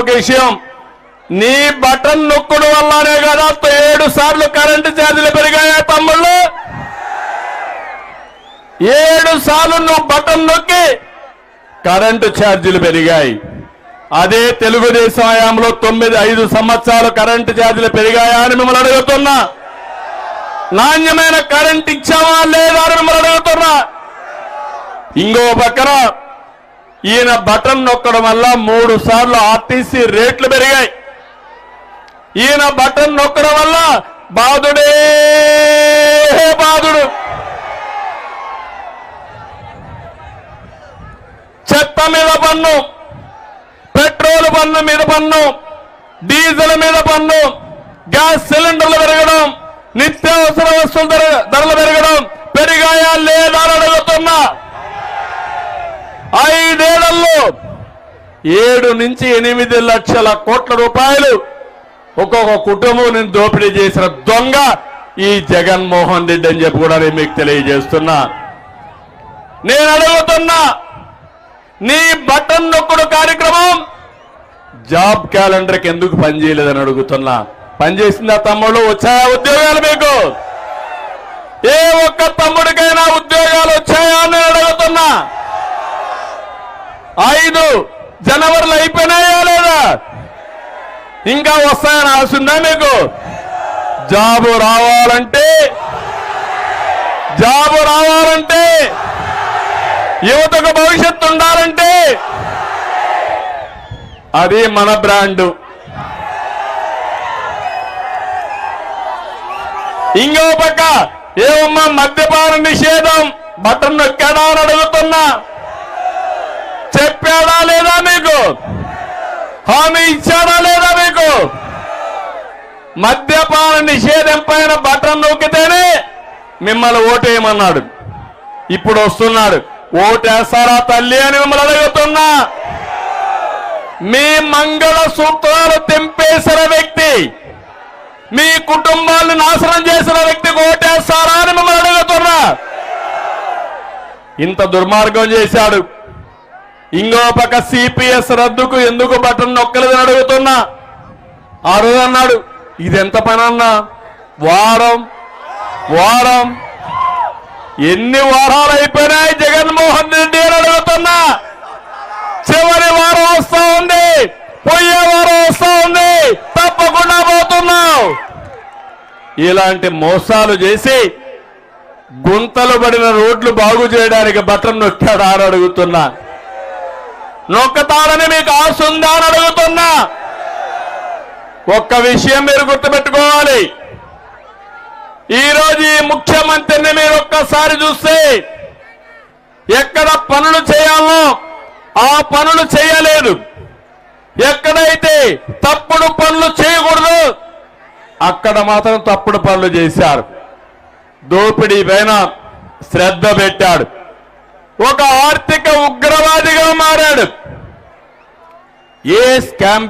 ఒక విషయం. నీ బటన్ నొక్కడం వల్లనే కదా ఏడు సార్లు కరెంటు ఛార్జీలు పెరిగాయా తమ్ముళ్ళు? ఏడు సార్లు నువ్వు బటన్ నొక్కి కరెంటు ఛార్జీలు పెరిగాయి. అదే తెలుగుదేశం హయాంలో తొమ్మిది ఐదు సంవత్సరాలు కరెంటు ఛార్జీలు పెరిగాయా అని మిమ్మల్ని అడుగుతున్నా. నాణ్యమైన కరెంట్ ఇచ్చావా లేదా అని మిమ్మల్ని అడుగుతున్నా. ఇంకో పక్కన ఈయన బటన్ నొక్కడం వల్ల మూడు సార్లు ఆర్టీసీ రేట్లు పెరిగాయి. ఈయన బటన్ నొక్కడం వల్ల బాధుడే బాధుడు. చెత్త మీద పన్ను పెట్రోల్ పన్ను మీద పన్ను డీజిల్ మీద పన్ను గ్యాస్ సిలిండర్లు పెరగడం నిత్యావసర వస్తువుల ధరలు పెరగడం పెరిగాయా లేదా అని అడుగుతున్నా ఐదేళ్ళలో ఏడు నుంచి ఎనిమిది లక్షల కోట్ల రూపాయలు ఒక్కొక్క కుటుంబం నేను దోపిడీ చేసిన దొంగ ఈ జగన్మోహన్ రెడ్డి అని చెప్పి కూడా నేను మీకు తెలియజేస్తున్నా. నేను అడుగుతున్నా నీ బటన్ నొక్కుడు కార్యక్రమం జాబ్ క్యాలెండర్కి ఎందుకు పనిచేయలేదని అడుగుతున్నా. పనిచేసిందా తమ్ముడు వచ్చాయా ఉద్యోగాలు మీకు? ఏ ఒక్క తమ్ముడికైనా ఉద్యోగాలు వచ్చాయా అని అడుగుతున్నా. ఐదు జనవరిలో అయిపోయినాయా లేదా? ఇంకా వస్తాయని ఆశ ఉందా మీకు? జాబు రావాలంటే జాబు రావాలంటే యువతకు భవిష్యత్తు ఉండాలంటే అది మన బ్రాండు. ఇంకో పక్క ఏమమ్మా మద్యపాన నిషేధం? బటన్ నొక్కడా అని అడుగుతున్నా. చెప్పాడా లేదా మీకు? హామీ ఇచ్చాడా లేదా మీకు? మద్యపాన నిషేధం పైన బటన్ నొక్కితేనే మిమ్మల్ని ఓటేయమన్నాడు. ఇప్పుడు వస్తున్నాడు. ఓటేస్తారా తల్లి అని మిమ్మల్ని అడుగుతున్నా. మీ మంగళ సూత్రాలు తెంపేసిన వ్యక్తి మీ కుటుంబాలను నాశనం చేసిన వ్యక్తికి ఓటేస్తారా అని మిమ్మల్ని అడుగుతున్నా. ఇంత దుర్మార్గం చేశాడు. ఇంకో పక్క సిపిఎస్ రద్దుకు ఎందుకు బటన్ నొక్కలేదని అడుగుతున్నా? ఆ రోజు అన్నాడు ఇదెంత పని అన్నా? వారం వారం ఎన్ని వారాలు అయిపోయినాయి జగన్మోహన్ రెడ్డి అని అడుగుతున్నా? చివరి వారం వస్తా ఉంది పోయే వారం వస్తా ఉంది తప్పకుండా పోతున్నావు. ఇలాంటి మోసాలు చేసి గుంతలు పడిన రోడ్లు బాగు చేయడానికి బటన్ నొక్కాడా అని నొక్కతారని నొక్కతాడని మీకు ఆశ ఉందా అని అడుగుతున్నా. ఒక్క విషయం మీరు గుర్తుపెట్టుకోవాలి. ఈరోజు ఈ ముఖ్యమంత్రిని మీరు ఒక్కసారి చూస్తే ఎక్కడ పనులు చేయాలో ఆ పనులు చేయలేదు. ఎక్కడైతే తప్పుడు పనులు చేయకూడదు అక్కడ మాత్రం తప్పుడు పనులు చేశారు. దోపిడీ పైన శ్రద్ధ పెట్టాడు. ఒక ఆర్థిక ఉగ్రవాదిగా మారాడు. ఏ స్కామ్